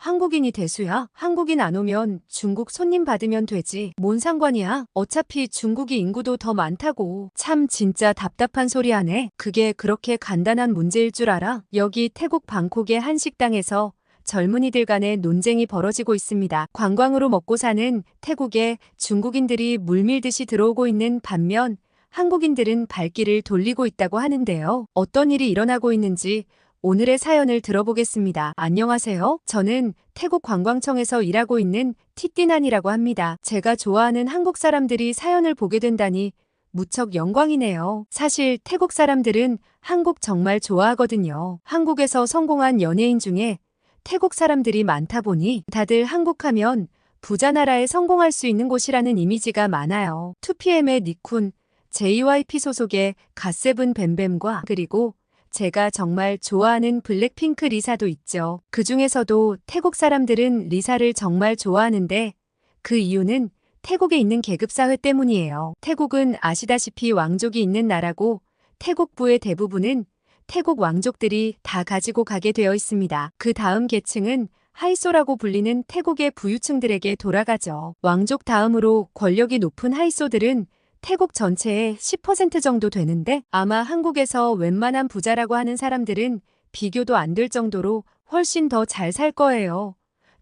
한국인이 대수야? 한국인 안 오면 중국 손님 받으면 되지. 뭔 상관이야? 어차피 중국이 인구도 더 많다고. 참 진짜 답답한 소리 하네. 그게 그렇게 간단한 문제일 줄 알아? 여기 태국 방콕의 한 식당에서 젊은이들 간의 논쟁이 벌어지고 있습니다. 관광으로 먹고 사는 태국에 중국인들이 물밀듯이 들어오고 있는 반면 한국인들은 발길을 돌리고 있다고 하는데요. 어떤 일이 일어나고 있는지 오늘의 사연을 들어보겠습니다. 안녕하세요. 저는 태국 관광청에서 일하고 있는 티띠난이라고 합니다. 제가 좋아하는 한국 사람들이 사연을 보게 된다니 무척 영광이네요. 사실 태국 사람들은 한국 정말 좋아하거든요. 한국에서 성공한 연예인 중에 태국 사람들이 많다 보니 다들 한국하면 부자 나라에 성공할 수 있는 곳이라는 이미지가 많아요. 2PM의 니쿤, JYP 소속의 갓세븐 뱀뱀과 그리고 제가 정말 좋아하는 블랙핑크 리사도 있죠. 그 중에서도 태국 사람들은 리사를 정말 좋아하는데 그 이유는 태국에 있는 계급사회 때문이에요. 태국은 아시다시피 왕족이 있는 나라고 태국부의 대부분은 태국 왕족들이 다 가지고 가게 되어 있습니다. 그 다음 계층은 하이소라고 불리는 태국의 부유층들에게 돌아가죠. 왕족 다음으로 권력이 높은 하이소들은 태국 전체의 10% 정도 되는데 아마 한국에서 웬만한 부자라고 하는 사람들은 비교도 안 될 정도로 훨씬 더 잘 살 거예요.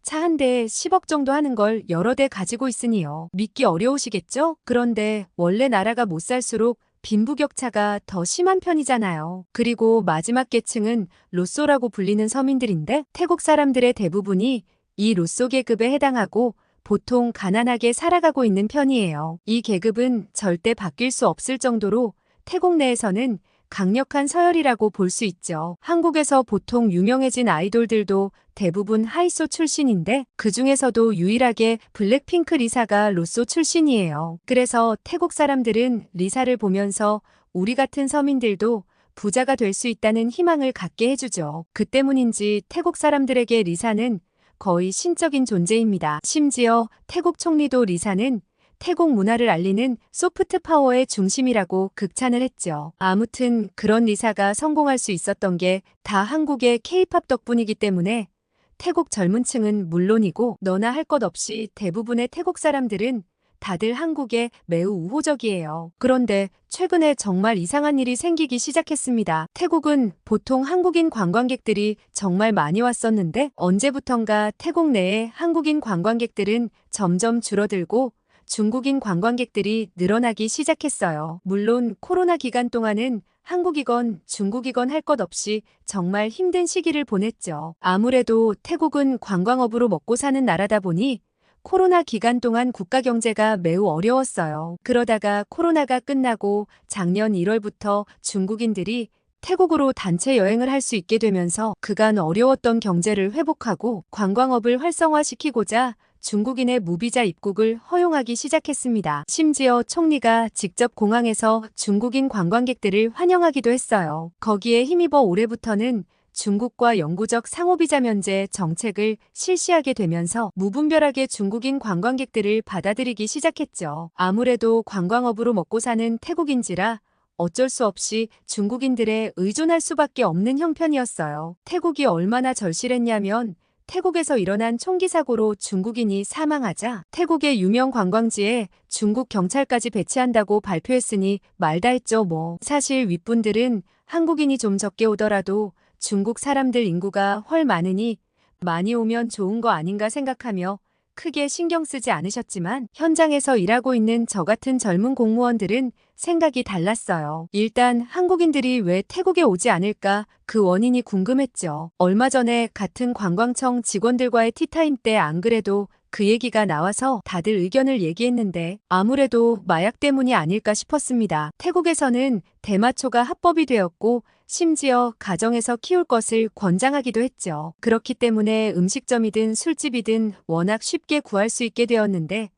차 한 대에 10억 정도 하는 걸 여러 대 가지고 있으니요. 믿기 어려우시겠죠? 그런데 원래 나라가 못 살수록 빈부격차가 더 심한 편이잖아요. 그리고 마지막 계층은 로쏘라고 불리는 서민들인데 태국 사람들의 대부분이 이 로쏘 계급에 해당하고 보통 가난하게 살아가고 있는 편이에요. 이 계급은 절대 바뀔 수 없을 정도로 태국 내에서는 강력한 서열이라고 볼 수 있죠. 한국에서 보통 유명해진 아이돌들도 대부분 하이소 출신인데 그 중에서도 유일하게 블랙핑크 리사가 로쏘 출신이에요. 그래서 태국 사람들은 리사를 보면서 우리 같은 서민들도 부자가 될 수 있다는 희망을 갖게 해주죠. 그 때문인지 태국 사람들에게 리사는 거의 신적인 존재입니다. 심지어 태국 총리도 리사는 태국 문화를 알리는 소프트 파워의 중심이라고 극찬을 했죠. 아무튼 그런 리사가 성공할 수 있었던 게 다 한국의 케이팝 덕분이기 때문에 태국 젊은 층은 물론이고 너나 할 것 없이 대부분의 태국 사람들은 다들 한국에 매우 우호적이에요. 그런데 최근에 정말 이상한 일이 생기기 시작했습니다. 태국은 보통 한국인 관광객들이 정말 많이 왔었는데 언제부턴가 태국 내에 한국인 관광객들은 점점 줄어들고 중국인 관광객들이 늘어나기 시작했어요. 물론 코로나 기간 동안은 한국이건 중국이건 할 것 없이 정말 힘든 시기를 보냈죠. 아무래도 태국은 관광업으로 먹고 사는 나라다 보니 코로나 기간 동안 국가 경제가 매우 어려웠어요. 그러다가 코로나가 끝나고 작년 1월부터 중국인들이 태국으로 단체 여행을 할 수 있게 되면서 그간 어려웠던 경제를 회복하고 관광업을 활성화시키고자 중국인의 무비자 입국을 허용하기 시작했습니다. 심지어 총리가 직접 공항에서 중국인 관광객들을 환영하기도 했어요. 거기에 힘입어 올해부터는 중국과 영구적 상호비자 면제 정책을 실시하게 되면서 무분별하게 중국인 관광객들을 받아들이기 시작했죠. 아무래도 관광업으로 먹고 사는 태국인지라 어쩔 수 없이 중국인들에 의존할 수밖에 없는 형편이었어요. 태국이 얼마나 절실했냐면 태국에서 일어난 총기 사고로 중국인이 사망하자 태국의 유명 관광지에 중국 경찰까지 배치한다고 발표했으니 말다 했죠 뭐. 사실 윗분들은 한국인이 좀 적게 오더라도 중국 사람들 인구가 훨 많으니 많이 오면 좋은 거 아닌가 생각하며 크게 신경 쓰지 않으셨지만 현장에서 일하고 있는 저 같은 젊은 공무원들은 생각이 달랐어요. 일단 한국인들이 왜 태국에 오지 않을까 그 원인이 궁금했죠. 얼마 전에 같은 관광청 직원들과의 티타임 때 안 그래도 그 얘기가 나와서 다들 의견을 얘기했는데 아무래도 마약 때문이 아닐까 싶었습니다. 태국에서는 대마초가 합법이 되었고 심지어 가정에서 키울 것을 권장하기도 했죠. 그렇기 때문에 음식점이든 술집이든 워낙 쉽게 구할 수 있게 되었는데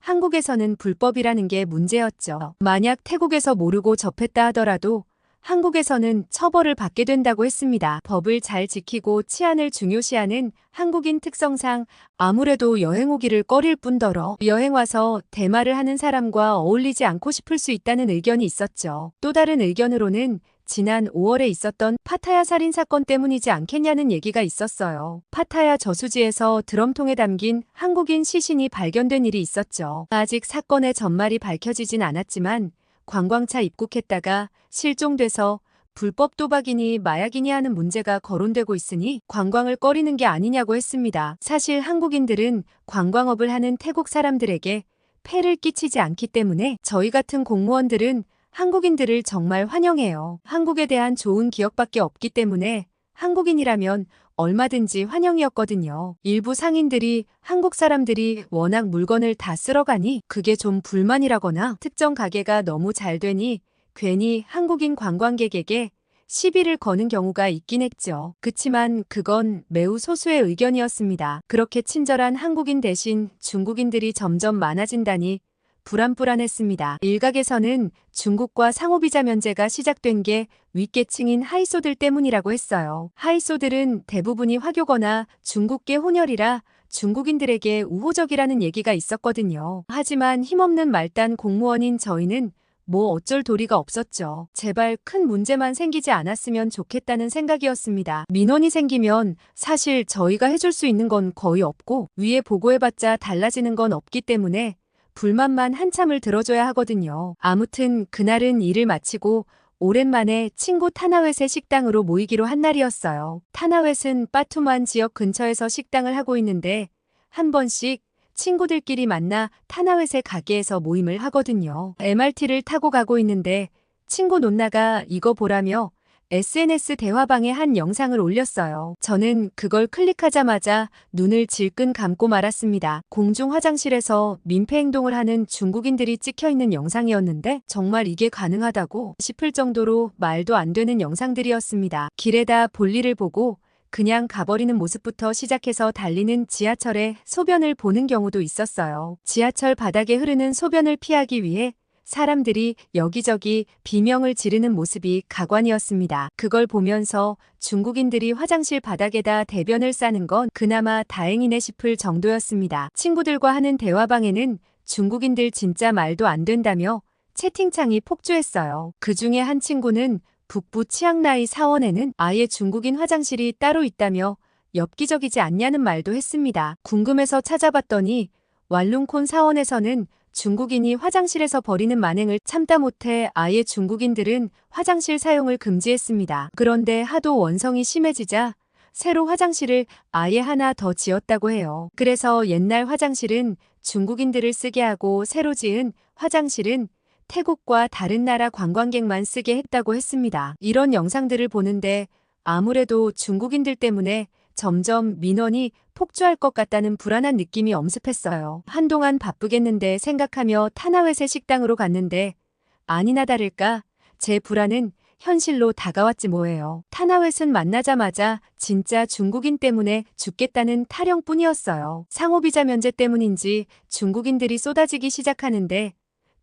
한국에서는 불법이라는 게 문제였죠. 만약 태국에서 모르고 접했다 하더라도 한국에서는 처벌을 받게 된다고 했습니다. 법을 잘 지키고 치안을 중요시하는 한국인 특성상 아무래도 여행 오기를 꺼릴 뿐더러 여행 와서 대마를 하는 사람과 어울리지 않고 싶을 수 있다는 의견이 있었죠. 또 다른 의견으로는 지난 5월에 있었던 파타야 살인 사건 때문이지 않겠냐는 얘기가 있었어요. 파타야 저수지에서 드럼통에 담긴 한국인 시신이 발견된 일이 있었죠. 아직 사건의 전말이 밝혀지진 않았지만 관광차 입국했다가 실종돼서 불법 도박이니 마약이니 하는 문제가 거론되고 있으니 관광을 꺼리는 게 아니냐고 했습니다. 사실 한국인들은 관광업을 하는 태국 사람들에게 폐를 끼치지 않기 때문에 저희 같은 공무원들은 한국인들을 정말 환영해요. 한국에 대한 좋은 기억밖에 없기 때문에 한국인이라면 얼마든지 환영이었거든요. 일부 상인들이 한국 사람들이 워낙 물건을 다 쓸어가니 그게 좀 불만이라거나 특정 가게가 너무 잘 되니 괜히 한국인 관광객에게 시비를 거는 경우가 있긴 했죠. 그치만 그건 매우 소수의 의견이었습니다. 그렇게 친절한 한국인 대신 중국인들이 점점 많아진다니 불안불안했습니다. 일각에서는 중국과 상호비자 면제가 시작된 게 윗계층인 하이소들 때문이라고 했어요. 하이소들은 대부분이 화교거나 중국계 혼혈이라 중국인들에게 우호적이라는 얘기가 있었거든요. 하지만 힘없는 말단 공무원인 저희는 뭐 어쩔 도리가 없었죠. 제발 큰 문제만 생기지 않았으면 좋겠다는 생각이었습니다. 민원이 생기면 사실 저희가 해줄 수 있는 건 거의 없고 위에 보고해봤자 달라지는 건 없기 때문에 불만만 한참을 들어줘야 하거든요. 아무튼 그날은 일을 마치고 오랜만에 친구 타나웨의 식당으로 모이기로 한 날이었어요. 타나웨는 빠투만 지역 근처에서 식당을 하고 있는데 한 번씩 친구들끼리 만나 타나웨의 가게에서 모임을 하거든요. MRT를 타고 가고 있는데 친구 논나가 이거 보라며 SNS 대화방에 한 영상을 올렸어요. 저는 그걸 클릭하자마자 눈을 질끈 감고 말았습니다. 공중 화장실에서 민폐 행동을 하는 중국인들이 찍혀 있는 영상이었는데 정말 이게 가능하다고 싶을 정도로 말도 안 되는 영상들이었습니다. 길에다 볼일을 보고 그냥 가버리는 모습부터 시작해서 달리는 지하철에 소변을 보는 경우도 있었어요. 지하철 바닥에 흐르는 소변을 피하기 위해 사람들이 여기저기 비명을 지르는 모습이 가관이었습니다. 그걸 보면서 중국인들이 화장실 바닥에다 대변을 싸는 건 그나마 다행이네 싶을 정도였습니다. 친구들과 하는 대화방에는 중국인들 진짜 말도 안 된다며 채팅창이 폭주했어요. 그 중에 한 친구는 북부 치앙라이 사원에는 아예 중국인 화장실이 따로 있다며 엽기적이지 않냐는 말도 했습니다. 궁금해서 찾아봤더니 왈룽콘 사원에서는 중국인이 화장실에서 벌이는 만행을 참다 못해 아예 중국인들은 화장실 사용을 금지했습니다. 그런데 하도 원성이 심해지자 새로 화장실을 아예 하나 더 지었다고 해요. 그래서 옛날 화장실은 중국인들을 쓰게 하고 새로 지은 화장실은 태국과 다른 나라 관광객만 쓰게 했다고 했습니다. 이런 영상들을 보는데 아무래도 중국인들 때문에 점점 민원이 폭주할 것 같다는 불안한 느낌이 엄습했어요. 한동안 바쁘겠는데 생각하며 타나웨세 식당으로 갔는데 아니나 다를까 제 불안은 현실로 다가왔지 뭐예요. 타나웨슨 만나자마자 진짜 중국인 때문에 죽겠다는 타령뿐이었어요. 상호비자 면제 때문인지 중국인들이 쏟아지기 시작하는데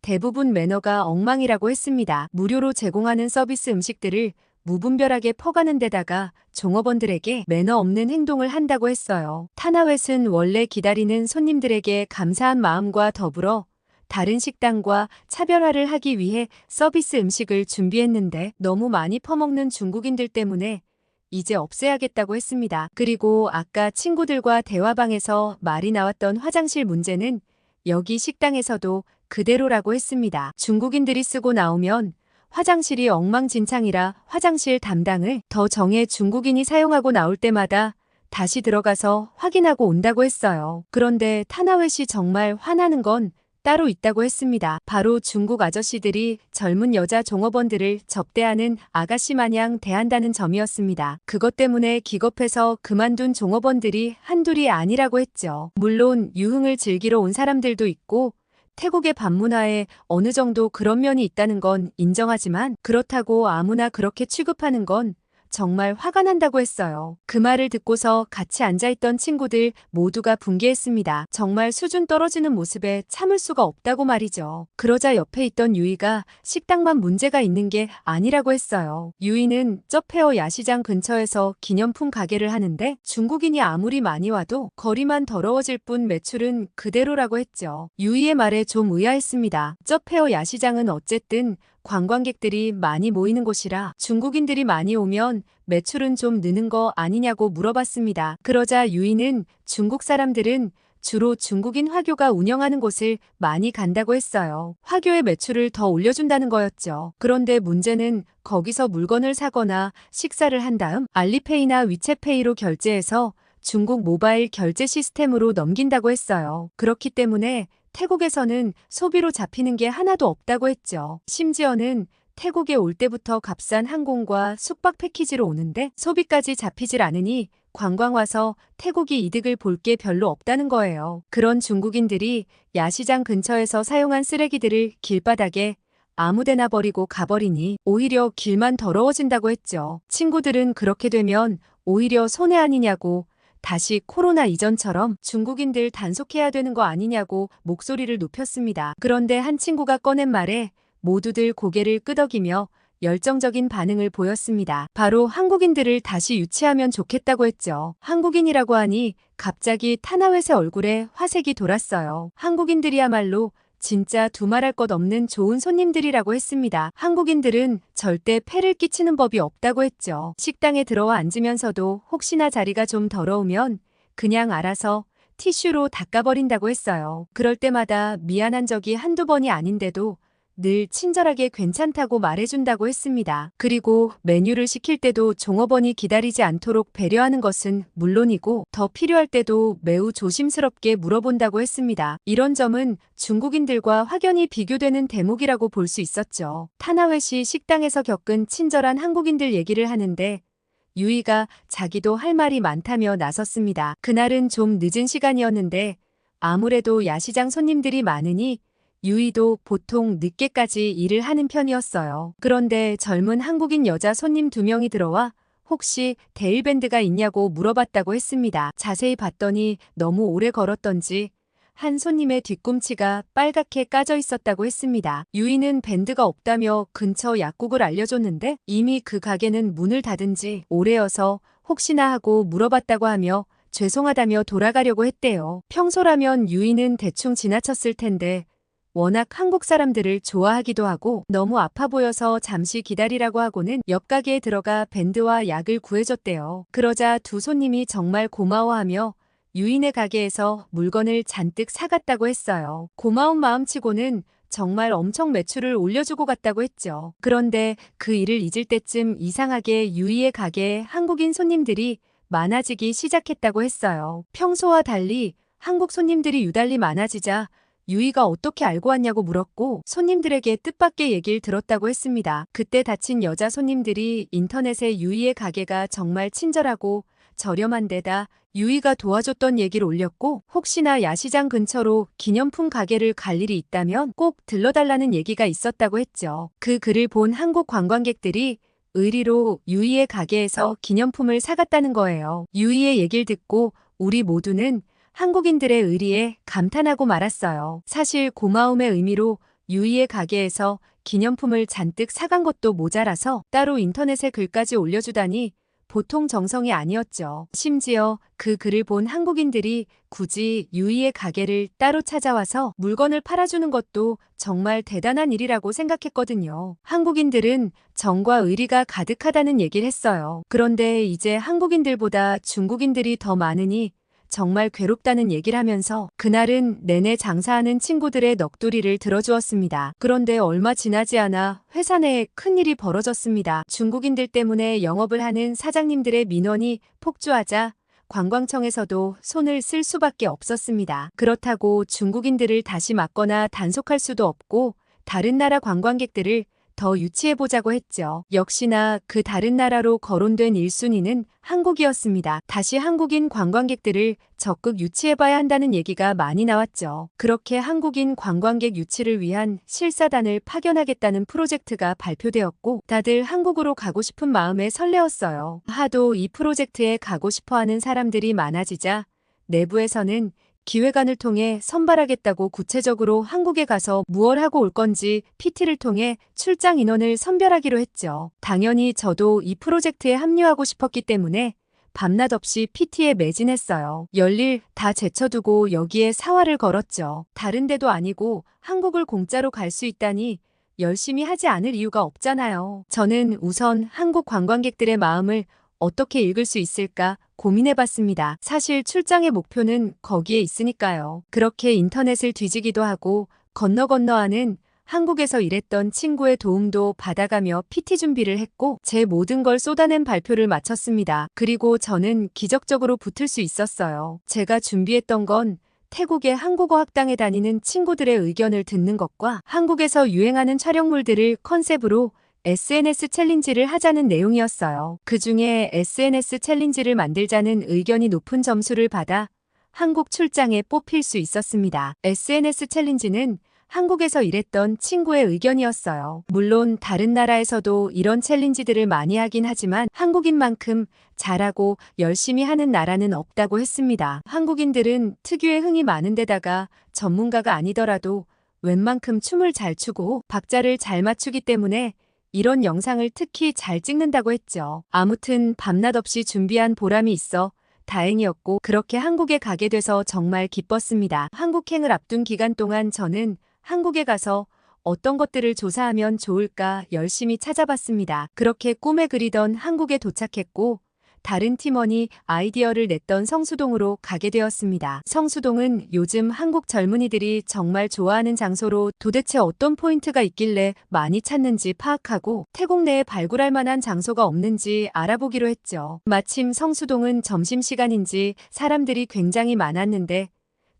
대부분 매너가 엉망이라고 했습니다. 무료로 제공하는 서비스 음식들을 무분별하게 퍼가는 데다가 종업원들에게 매너 없는 행동을 한다고 했어요. 타나웨슨 원래 기다리는 손님들에게 감사한 마음과 더불어 다른 식당과 차별화를 하기 위해 서비스 음식을 준비했는데 너무 많이 퍼먹는 중국인들 때문에 이제 없애야겠다고 했습니다. 그리고 아까 친구들과 대화방에서 말이 나왔던 화장실 문제는 여기 식당에서도 그대로라고 했습니다. 중국인들이 쓰고 나오면 화장실이 엉망진창이라 화장실 담당을 더 정해 중국인이 사용하고 나올 때마다 다시 들어가서 확인하고 온다고 했어요. 그런데 타나웨 씨 정말 화나는 건 따로 있다고 했습니다. 바로 중국 아저씨들이 젊은 여자 종업원들을 접대하는 아가씨 마냥 대한다는 점이었습니다. 그것 때문에 기겁해서 그만둔 종업원들이 한둘이 아니라고 했죠. 물론 유흥을 즐기러 온 사람들도 있고 태국의 반문화에 어느 정도 그런 면이 있다는 건 인정하지만 그렇다고 아무나 그렇게 취급하는 건 정말 화가 난다고 했어요. 그 말을 듣고서 같이 앉아있던 친구들 모두가 붕괴했습니다. 정말 수준 떨어지는 모습에 참을 수가 없다고 말이죠. 그러자 옆에 있던 유이가 식당만 문제가 있는 게 아니라고 했어요. 유이는 쩌페어 야시장 근처에서 기념품 가게를 하는데 중국인이 아무리 많이 와도 거리만 더러워질 뿐 매출은 그대로라고 했죠. 유이의 말에 좀 의아했습니다. 쩌페어 야시장은 어쨌든 관광객들이 많이 모이는 곳이라 중국인들이 많이 오면 매출은 좀 느는 거 아니냐고 물어봤습니다. 그러자 유이는 중국 사람들은 주로 중국인 화교가 운영하는 곳을 많이 간다고 했어요. 화교의 매출을 더 올려준다는 거였죠. 그런데 문제는 거기서 물건을 사거나 식사를 한 다음 알리페이나 위챗페이로 결제해서 중국 모바일 결제 시스템으로 넘긴다고 했어요. 그렇기 때문에 태국에서는 소비로 잡히는 게 하나도 없다고 했죠. 심지어는 태국에 올 때부터 값싼 항공과 숙박 패키지로 오는데 소비까지 잡히질 않으니 관광 와서 태국이 이득을 볼 게 별로 없다는 거예요. 그런 중국인들이 야시장 근처에서 사용한 쓰레기들을 길바닥에 아무데나 버리고 가버리니 오히려 길만 더러워진다고 했죠. 친구들은 그렇게 되면 오히려 손해 아니냐고 다시 코로나 이전처럼 중국인들 단속해야 되는 거 아니냐고 목소리를 높였습니다. 그런데 한 친구가 꺼낸 말에 모두들 고개를 끄덕이며 열정적인 반응을 보였습니다. 바로 한국인들을 다시 유치하면 좋겠다고 했죠. 한국인이라고 하니 갑자기 타나웨의 얼굴에 화색이 돌았어요. 한국인들이야말로 진짜 두말할 것 없는 좋은 손님들이라고 했습니다. 한국인들은 절대 폐를 끼치는 법이 없다고 했죠. 식당에 들어와 앉으면서도 혹시나 자리가 좀 더러우면 그냥 알아서 티슈로 닦아버린다고 했어요. 그럴 때마다 미안한 적이 한두 번이 아닌데도 늘 친절하게 괜찮다고 말해준다고 했습니다. 그리고 메뉴를 시킬 때도 종업원이 기다리지 않도록 배려하는 것은 물론이고 더 필요할 때도 매우 조심스럽게 물어본다고 했습니다. 이런 점은 중국인들과 확연히 비교되는 대목이라고 볼 수 있었죠. 타나웨시 식당에서 겪은 친절한 한국인들 얘기를 하는데 유이가 자기도 할 말이 많다며 나섰습니다. 그날은 좀 늦은 시간이었는데 아무래도 야시장 손님들이 많으니 유이도 보통 늦게까지 일을 하는 편이었어요. 그런데 젊은 한국인 여자 손님 두 명이 들어와 혹시 데일밴드가 있냐고 물어봤다고 했습니다. 자세히 봤더니 너무 오래 걸었던지 한 손님의 뒤꿈치가 빨갛게 까져 있었다고 했습니다. 유이는 밴드가 없다며 근처 약국을 알려줬는데 이미 그 가게는 문을 닫은 지 오래여서 혹시나 하고 물어봤다고 하며 죄송하다며 돌아가려고 했대요. 평소라면 유이는 대충 지나쳤을 텐데 워낙 한국 사람들을 좋아하기도 하고 너무 아파 보여서 잠시 기다리라고 하고는 옆 가게에 들어가 밴드와 약을 구해줬대요. 그러자 두 손님이 정말 고마워하며 유인의 가게에서 물건을 잔뜩 사갔다고 했어요. 고마운 마음치고는 정말 엄청 매출을 올려주고 갔다고 했죠. 그런데 그 일을 잊을 때쯤 이상하게 유이의 가게에 한국인 손님들이 많아지기 시작했다고 했어요. 평소와 달리 한국 손님들이 유달리 많아지자 유이가 어떻게 알고 왔냐고 물었고 손님들에게 뜻밖의 얘기를 들었다고 했습니다. 그때 다친 여자 손님들이 인터넷에 유이의 가게가 정말 친절하고 저렴한 데다 유이가 도와줬던 얘기를 올렸고 혹시나 야시장 근처로 기념품 가게를 갈 일이 있다면 꼭 들러달라는 얘기가 있었다고 했죠. 그 글을 본 한국 관광객들이 의리로 유이의 가게에서 기념품을 사갔다는 거예요. 유이의 얘기를 듣고 우리 모두는 한국인들의 의리에 감탄하고 말았어요. 사실 고마움의 의미로 유이의 가게에서 기념품을 잔뜩 사간 것도 모자라서 따로 인터넷에 글까지 올려주다니 보통 정성이 아니었죠. 심지어 그 글을 본 한국인들이 굳이 유이의 가게를 따로 찾아와서 물건을 팔아주는 것도 정말 대단한 일이라고 생각했거든요. 한국인들은 정과 의리가 가득하다는 얘기를 했어요. 그런데 이제 한국인들보다 중국인들이 더 많으니 정말 괴롭다는 얘기를 하면서 그날은 내내 장사하는 친구들의 넋두리를 들어주었습니다. 그런데 얼마 지나지 않아 회사 내에 큰일이 벌어졌습니다. 중국인들 때문에 영업을 하는 사장님들의 민원이 폭주하자 관광청에서도 손을 쓸 수밖에 없었습니다. 그렇다고 중국인들을 다시 막거나 단속할 수도 없고 다른 나라 관광객들을 더 유치해보자고 했죠. 역시나 그 다른 나라로 거론된 1순위는 한국이었습니다. 다시 한국인 관광객들을 적극 유치해봐야 한다는 얘기가 많이 나왔죠. 그렇게 한국인 관광객 유치를 위한 실사단을 파견하겠다는 프로젝트가 발표되었고 다들 한국으로 가고 싶은 마음에 설레었어요. 하도 이 프로젝트에 가고 싶어하는 사람들이 많아지자 내부에서는 기획안을 통해 선발하겠다고 구체적으로 한국에 가서 무얼 하고 올 건지 PT를 통해 출장 인원을 선별하기로 했죠. 당연히 저도 이 프로젝트에 합류하고 싶었기 때문에 밤낮 없이 PT에 매진했어요. 열일 다 제쳐두고 여기에 사활을 걸었죠. 다른 데도 아니고 한국을 공짜로 갈 수 있다니 열심히 하지 않을 이유가 없잖아요. 저는 우선 한국 관광객들의 마음을 어떻게 읽을 수 있을까 고민해 봤습니다. 사실 출장의 목표는 거기에 있으니까요. 그렇게 인터넷을 뒤지기도 하고 건너 건너 하는 한국에서 일했던 친구의 도움도 받아가며 PT 준비를 했고 제 모든 걸 쏟아낸 발표를 마쳤습니다. 그리고 저는 기적적으로 붙을 수 있었어요. 제가 준비했던 건 태국의 한국어 학당에 다니는 친구들의 의견을 듣는 것과 한국에서 유행하는 촬영물들을 컨셉으로 SNS 챌린지를 하자는 내용이었어요. 그 중에 SNS 챌린지를 만들자는 의견이 높은 점수를 받아 한국 출장에 뽑힐 수 있었습니다. SNS 챌린지는 한국에서 일했던 친구의 의견이었어요. 물론 다른 나라에서도 이런 챌린지들을 많이 하긴 하지만 한국인만큼 잘하고 열심히 하는 나라는 없다고 했습니다. 한국인들은 특유의 흥이 많은 데다가 전문가가 아니더라도 웬만큼 춤을 잘 추고 박자를 잘 맞추기 때문에 이런 영상을 특히 잘 찍는다고 했죠. 아무튼 밤낮 없이 준비한 보람이 있어 다행이었고 그렇게 한국에 가게 돼서 정말 기뻤습니다. 한국행을 앞둔 기간 동안 저는 한국에 가서 어떤 것들을 조사하면 좋을까 열심히 찾아봤습니다. 그렇게 꿈에 그리던 한국에 도착했고 다른 팀원이 아이디어를 냈던 성수동으로 가게 되었습니다. 성수동은 요즘 한국 젊은이들이 정말 좋아하는 장소로 도대체 어떤 포인트가 있길래 많이 찾는지 파악하고 태국 내에 발굴할 만한 장소가 없는지 알아보기로 했죠. 마침 성수동은 점심시간인지 사람들이 굉장히 많았는데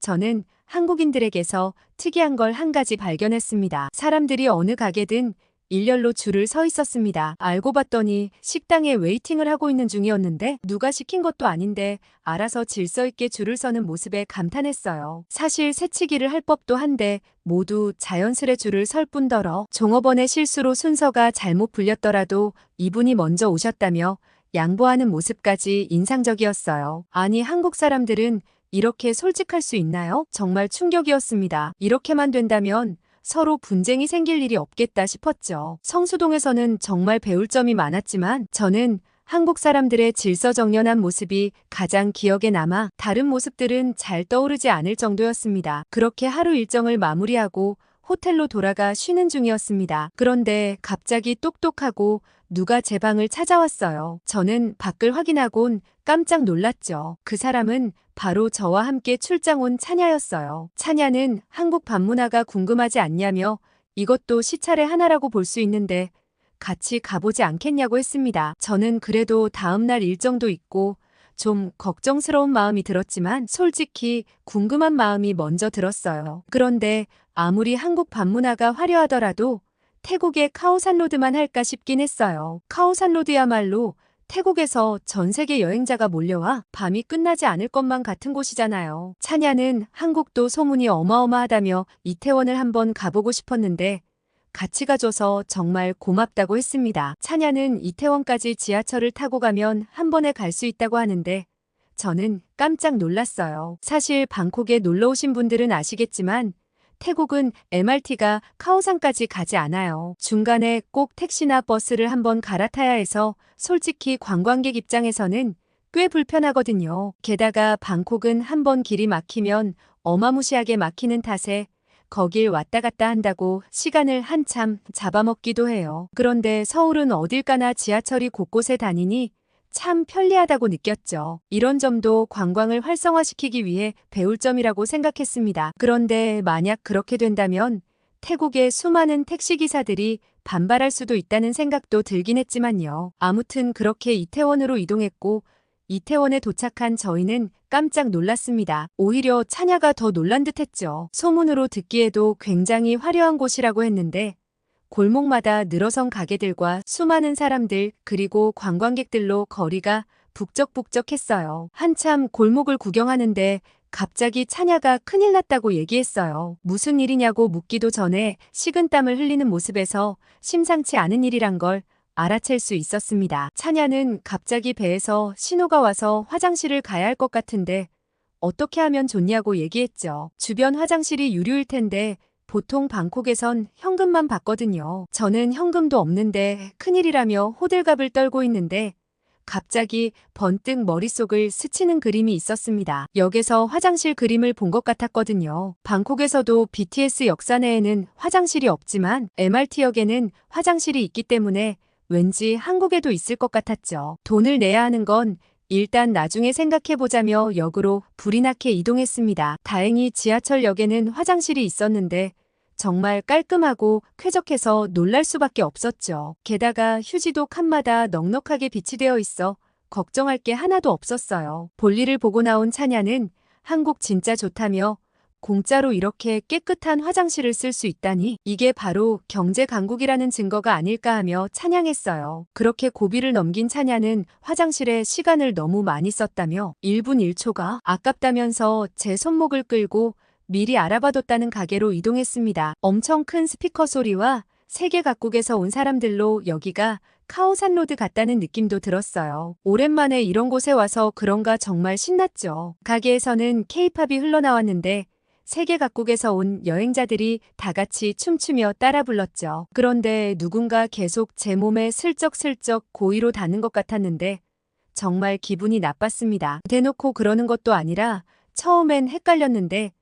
저는 한국인들에게서 특이한 걸 한 가지 발견했습니다. 사람들이 어느 가게든 일렬로 줄을 서 있었습니다. 알고 봤더니 식당에 웨이팅을 하고 있는 중이었는데 누가 시킨 것도 아닌데 알아서 질서 있게 줄을 서는 모습에 감탄했어요. 사실 새치기를 할 법도 한데 모두 자연스레 줄을 설 뿐더러 종업원의 실수로 순서가 잘못 불렸더라도 이분이 먼저 오셨다며 양보하는 모습까지 인상적이었어요. 아니 한국 사람들은 이렇게 솔직할 수 있나요? 정말 충격이었습니다. 이렇게만 된다면 서로 분쟁이 생길 일이 없겠다 싶었죠. 성수동에서는 정말 배울 점이 많았지만 저는 한국 사람들의 질서정연한 모습이 가장 기억에 남아 다른 모습들은 잘 떠오르지 않을 정도였습니다. 그렇게 하루 일정을 마무리하고 호텔로 돌아가 쉬는 중이었습니다. 그런데 갑자기 똑똑하고 누가 제 방을 찾아왔어요. 저는 밖을 확인하곤 깜짝 놀랐죠. 그 사람은 바로 저와 함께 출장 온 차냐였어요. 차냐는 한국 밤문화가 궁금하지 않냐며 이것도 시찰의 하나라고 볼 수 있는데 같이 가보지 않겠냐고 했습니다. 저는 그래도 다음날 일정도 있고 좀 걱정스러운 마음이 들었지만 솔직히 궁금한 마음이 먼저 들었어요. 그런데 아무리 한국 밤문화가 화려하더라도 태국의 카오산로드만 할까 싶긴 했어요. 카오산로드야말로 태국에서 전 세계 여행자가 몰려와 밤이 끝나지 않을 것만 같은 곳이잖아요. 차냐는 한국도 소문이 어마어마하다며 이태원을 한번 가보고 싶었는데 같이 가줘서 정말 고맙다고 했습니다. 차냐는 이태원까지 지하철을 타고 가면 한 번에 갈 수 있다고 하는데 저는 깜짝 놀랐어요. 사실 방콕에 놀러 오신 분들은 아시겠지만 태국은 MRT가 카오산까지 가지 않아요. 중간에 꼭 택시나 버스를 한번 갈아타야 해서 솔직히 관광객 입장에서는 꽤 불편하거든요. 게다가 방콕은 한번 길이 막히면 어마무시하게 막히는 탓에 거길 왔다 갔다 한다고 시간을 한참 잡아먹기도 해요. 그런데 서울은 어딜 가나 지하철이 곳곳에 다니니 참 편리하다고 느꼈죠. 이런 점도 관광을 활성화시키기 위해 배울 점이라고 생각했습니다. 그런데 만약 그렇게 된다면 태국의 수많은 택시기사들이 반발할 수도 있다는 생각도 들긴 했지만요. 아무튼 그렇게 이태원으로 이동했고 이태원에 도착한 저희는 깜짝 놀랐습니다. 오히려 차냐가 더 놀란 듯 했죠. 소문으로 듣기에도 굉장히 화려한 곳이라고 했는데 골목마다 늘어선 가게들과 수많은 사람들 그리고 관광객들로 거리가 북적북적했어요. 한참 골목을 구경하는데 갑자기 차냐가 큰일 났다고 얘기했어요. 무슨 일이냐고 묻기도 전에 식은땀을 흘리는 모습에서 심상치 않은 일이란 걸 알아챌 수 있었습니다. 차냐는 갑자기 배에서 신호가 와서 화장실을 가야 할 것 같은데 어떻게 하면 좋냐고 얘기했죠. 주변 화장실이 유료일 텐데 보통 방콕에선 현금만 받거든요. 저는 현금도 없는데 큰일이라며 호들갑을 떨고 있는데 갑자기 번뜩 머릿속을 스치는 그림이 있었습니다. 역에서 화장실 그림을 본 것 같았거든요. 방콕에서도 BTS 역사 내에는 화장실이 없지만 MRT역에는 화장실이 있기 때문에 왠지 한국에도 있을 것 같았죠. 돈을 내야 하는 건 일단 나중에 생각해보자며 역으로 불이 나게 이동했습니다. 다행히 지하철역에는 화장실이 있었는데 정말 깔끔하고 쾌적해서 놀랄 수밖에 없었죠. 게다가 휴지도 칸마다 넉넉하게 비치되어 있어 걱정할 게 하나도 없었어요. 볼일을 보고 나온 찬야는 한국 진짜 좋다며 공짜로 이렇게 깨끗한 화장실을 쓸 수 있다니 이게 바로 경제 강국이라는 증거가 아닐까 하며 찬양했어요. 그렇게 고비를 넘긴 찬야는 화장실에 시간을 너무 많이 썼다며 1분 1초가 아깝다면서 제 손목을 끌고 미리 알아봐뒀다는 가게로 이동했습니다. 엄청 큰 스피커 소리와 세계 각국에서 온 사람들로 여기가 카오산로드 같다는 느낌도 들었어요. 오랜만에 이런 곳에 와서 그런가 정말 신났죠. 가게에서는 케이팝이 흘러나왔는데 세계 각국에서 온 여행자들이 다 같이 춤추며 따라 불렀죠. 그런데 누군가 계속 제 몸에 슬쩍슬쩍 고의로 닿는 것 같았는데 정말 기분이 나빴습니다. 대놓고 그러는 것도 아니라 처음엔 헷갈렸는데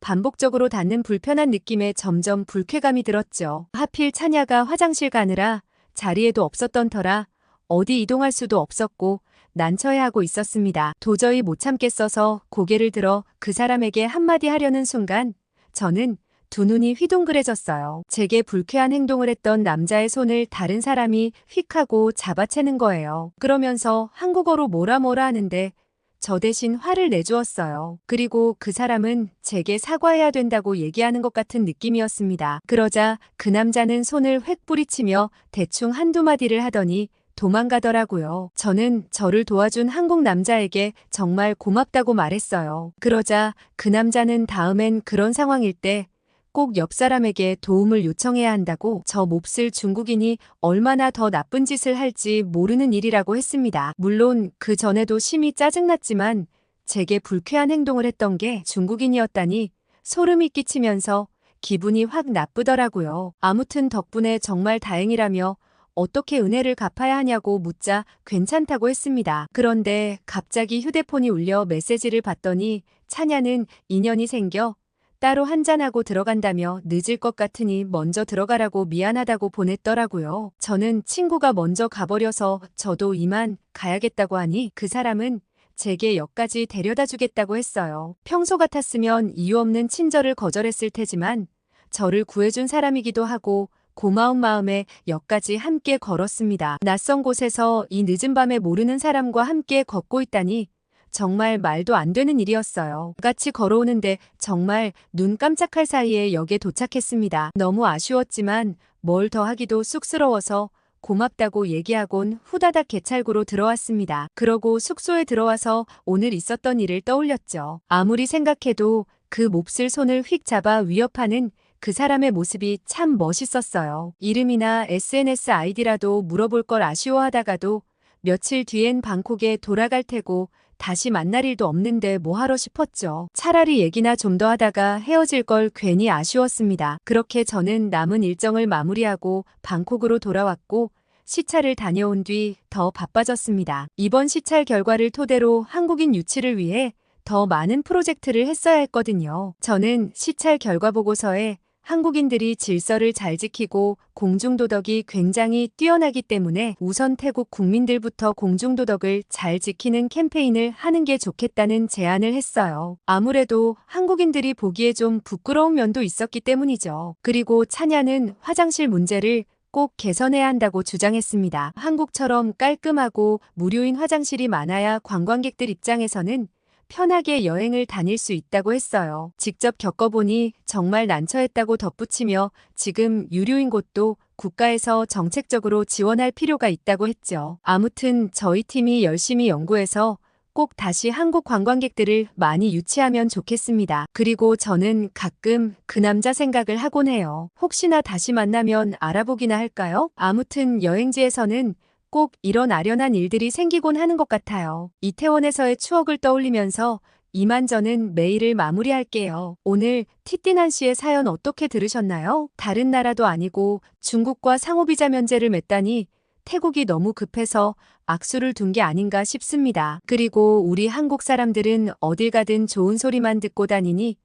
반복적으로 닿는 불편한 느낌에 점점 불쾌감이 들었죠. 하필 찬야가 화장실 가느라 자리에도 없었던 터라 어디 이동할 수도 없었고 난처해하고 있었습니다. 도저히 못 참겠어서 고개를 들어 그 사람에게 한마디 하려는 순간 저는 두 눈이 휘둥그레졌어요. 제게 불쾌한 행동을 했던 남자의 손을 다른 사람이 휙 하고 잡아채는 거예요. 그러면서 한국어로 뭐라 뭐라 하는데 저 대신 화를 내주었어요. 그리고 그 사람은 제게 사과해야 된다고 얘기하는 것 같은 느낌이었습니다. 그러자 그 남자는 손을 획 뿌리치며 대충 한두 마디를 하더니 도망가더라고요. 저는 저를 도와준 한국 남자에게 정말 고맙다고 말했어요. 그러자 그 남자는 다음엔 그런 상황일 때 꼭 옆 사람에게 도움을 요청해야 한다고 저 몹쓸 중국인이 얼마나 더 나쁜 짓을 할지 모르는 일이라고 했습니다. 물론 그 전에도 심히 짜증났지만 제게 불쾌한 행동을 했던 게 중국인이었다니 소름이 끼치면서 기분이 확 나쁘더라고요. 아무튼 덕분에 정말 다행이라며 어떻게 은혜를 갚아야 하냐고 묻자 괜찮다고 했습니다. 그런데 갑자기 휴대폰이 울려 메시지를 봤더니 찬야는 인연이 생겨 따로 한잔하고 들어간다며 늦을 것 같으니 먼저 들어가라고 미안하다고 보냈더라고요. 저는 친구가 먼저 가버려서 저도 이만 가야겠다고 하니 그 사람은 제게 역까지 데려다 주겠다고 했어요. 평소 같았으면 이유 없는 친절을 거절했을 테지만 저를 구해준 사람이기도 하고 고마운 마음에 역까지 함께 걸었습니다. 낯선 곳에서 이 늦은 밤에 모르는 사람과 함께 걷고 있다니 정말 말도 안 되는 일이었어요. 같이 걸어오는데 정말 눈 깜짝할 사이에 역에 도착했습니다. 너무 아쉬웠지만 뭘 더 하기도 쑥스러워서 고맙다고 얘기하곤 후다닥 개찰구로 들어왔습니다. 그러고 숙소에 들어와서 오늘 있었던 일을 떠올렸죠. 아무리 생각해도 그 몹쓸 손을 휙 잡아 위협하는 그 사람의 모습이 참 멋있었어요. 이름이나 SNS 아이디라도 물어볼 걸 아쉬워하다가도 며칠 뒤엔 방콕에 돌아갈 테고 다시 만날 일도 없는데 뭐하러 싶었죠. 차라리 얘기나 좀 더 하다가 헤어질 걸 괜히 아쉬웠습니다. 그렇게 저는 남은 일정을 마무리하고 방콕으로 돌아왔고 시찰을 다녀온 뒤 더 바빠졌습니다. 이번 시찰 결과를 토대로 한국인 유치를 위해 더 많은 프로젝트를 했어야 했거든요. 저는 시찰 결과 보고서에 한국인들이 질서를 잘 지키고 공중도덕이 굉장히 뛰어나기 때문에 우선 태국 국민들부터 공중도덕을 잘 지키는 캠페인을 하는 게 좋겠다는 제안을 했어요. 아무래도 한국인들이 보기에 좀 부끄러운 면도 있었기 때문이죠. 그리고 찬야는 화장실 문제를 꼭 개선해야 한다고 주장했습니다. 한국처럼 깔끔하고 무료인 화장실이 많아야 관광객들 입장에서는 편하게 여행을 다닐 수 있다고 했어요. 직접 겪어보니 정말 난처했다고 덧붙이며 지금 유료인 곳도 국가에서 정책적으로 지원할 필요가 있다고 했죠. 아무튼 저희 팀이 열심히 연구해서 꼭 다시 한국 관광객들을 많이 유치하면 좋겠습니다. 그리고 저는 가끔 그 남자 생각을 하곤 해요. 혹시나 다시 만나면 알아보기나 할까요? 아무튼 여행지에서는 꼭 이런 아련한 일들이 생기곤 하는 것 같아요. 이태원에서의 추억을 떠올리면서 이만저는 메일을 마무리할게요. 오늘 티띠난 씨의 사연 어떻게 들으셨나요? 다른 나라도 아니고 중국과 상호비자 면제를 맺다니 태국이 너무 급해서 악수를 둔 게 아닌가 싶습니다. 그리고 우리 한국 사람들은 어딜 가든 좋은 소리만 듣고 다니니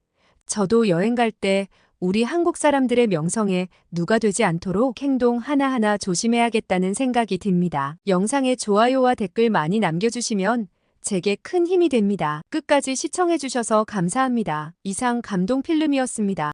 저도 여행 갈 때 우리 한국 사람들의 명성에 누가 되지 않도록 행동 하나하나 조심해야겠다는 생각이 듭니다. 영상에 좋아요와 댓글 많이 남겨주시면 제게 큰 힘이 됩니다. 끝까지 시청해주셔서 감사합니다. 이상 감동 필름이었습니다.